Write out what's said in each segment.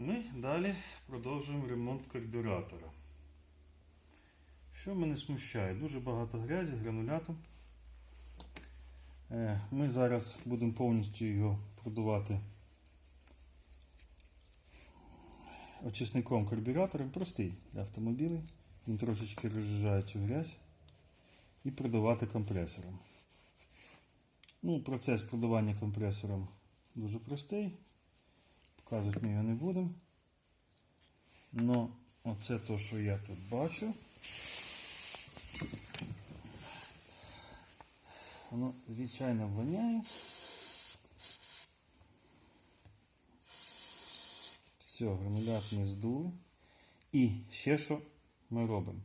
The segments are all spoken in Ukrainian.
Ми далі продовжуємо ремонт карбюратора. Що мене смущає? Дуже багато грязі, грануляту. Е, Ми зараз будемо повністю його продувати очисником карбюратора. Простий для автомобілів. Він трошечки розжижає цю грязь і продавати компресором. Ну, процес продавання компресором дуже простий. Показувати ми його не будемо. Но оце то, що я тут бачу. Воно, звичайно, воняє. Все, гранулят ми здули. І ще що ми робимо?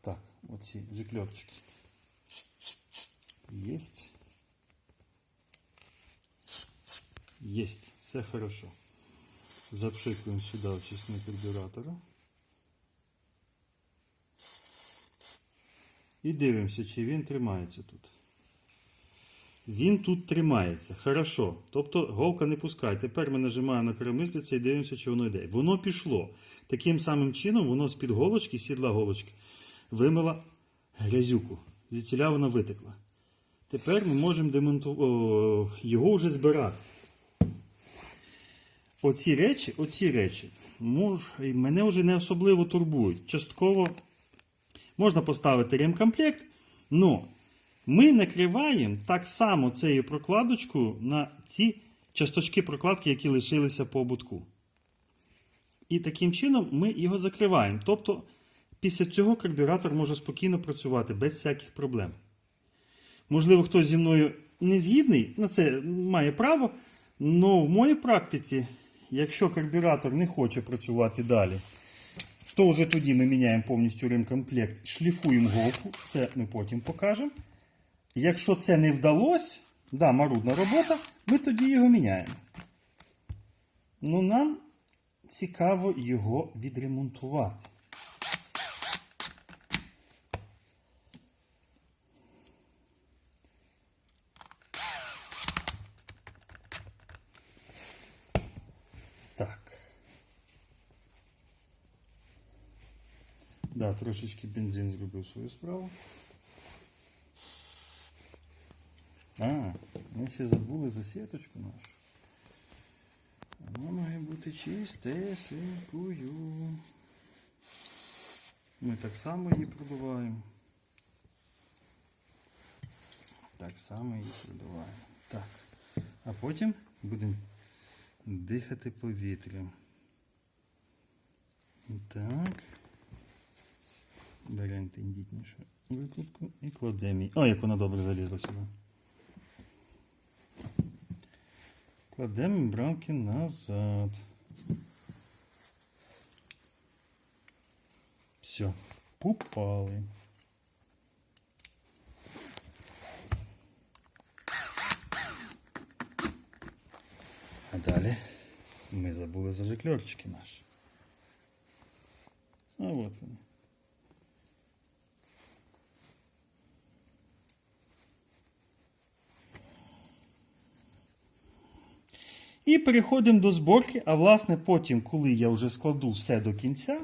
Так, оці жикльотчики. Єсть. Єсть. Все хорошо. Запшикуємо сюди очисник карбюратора. І дивимося, чи він тримається тут. Він тут тримається. Хорошо. Тобто голка не пускає. Тепер ми нажимаємо на коромислиця і дивимося, чи воно йде. Воно пішло. Таким самим чином воно з-під голочки, сідла голочки, вимила грязюку. Звідсіля вона витекла. Тепер ми можемо демонту... о, його вже збирати. Оці речі, оці речі мож, мене вже не особливо турбують. Частково можна поставити ремкомплект, але ми накриваємо так само цією прокладочкою на ці часточки прокладки, які лишилися по ободку. І таким чином ми його закриваємо. Тобто, після цього карбюратор може спокійно працювати без всяких проблем. Можливо, хтось зі мною не згідний, на це має право. але в моїй практиці, якщо карбюратор не хоче працювати далі, то вже тоді ми міняємо повністю ремкомплект, шліфуємо голку, це ми потім покажемо. Якщо це не вдалося, да, марудна робота, ми тоді його міняємо. Ну, нам цікаво його відремонтувати. Да, трошечки бензин зробив свою справу. А, ми ще забули за сіточку нашу. Вона має бути чистесенькою. Ми так само її продуваємо. Так само її продуваємо. Так. А потім будемо дихати повітрям. Так. Беремо тендітнішу викрутку і кладемо її. О, як вона добре залізла сюди. Кладемо брамки назад. Все, попали. А далі ми забули за жикльорчики наші. А от вони. І переходимо до зборки. А власне, потім, коли я вже складу все до кінця,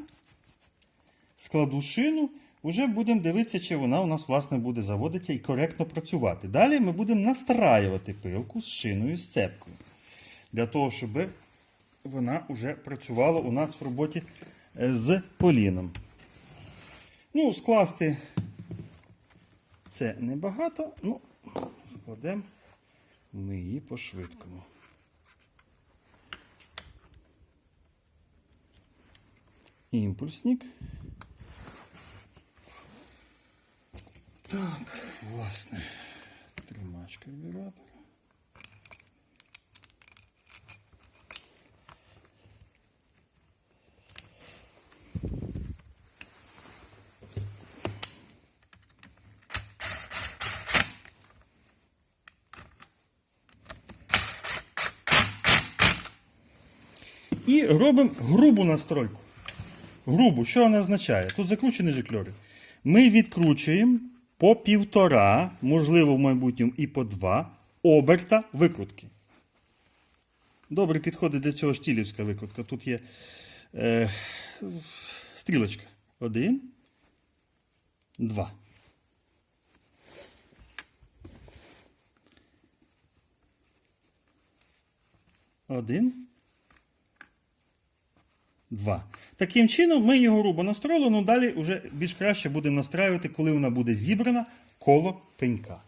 складу шину, вже будемо дивитися, чи вона у нас власне буде заводитися і коректно працювати. Далі ми будемо настраювати пилку з шиною з цепкою. Для того, щоб вона вже працювала у нас в роботі е, з поліном. Ну, скласти це небагато, ну, складемо ми її по-швидкому. Імпульсник. Так, власне, тримач карбюратора. І робимо грубу настройку. Грубу, що вона означає? Тут закручені жикльори. Ми відкручуємо по півтора, можливо, в майбутньому і по два оберта викрутки. Добре підходить для цього штілівська викрутка. Тут є е, стрілочка. Один, два. Один. Два. Таким чином, ми його грубо настроїли, але далі вже більш краще буде настраювати, коли вона буде зібрана коло пенька.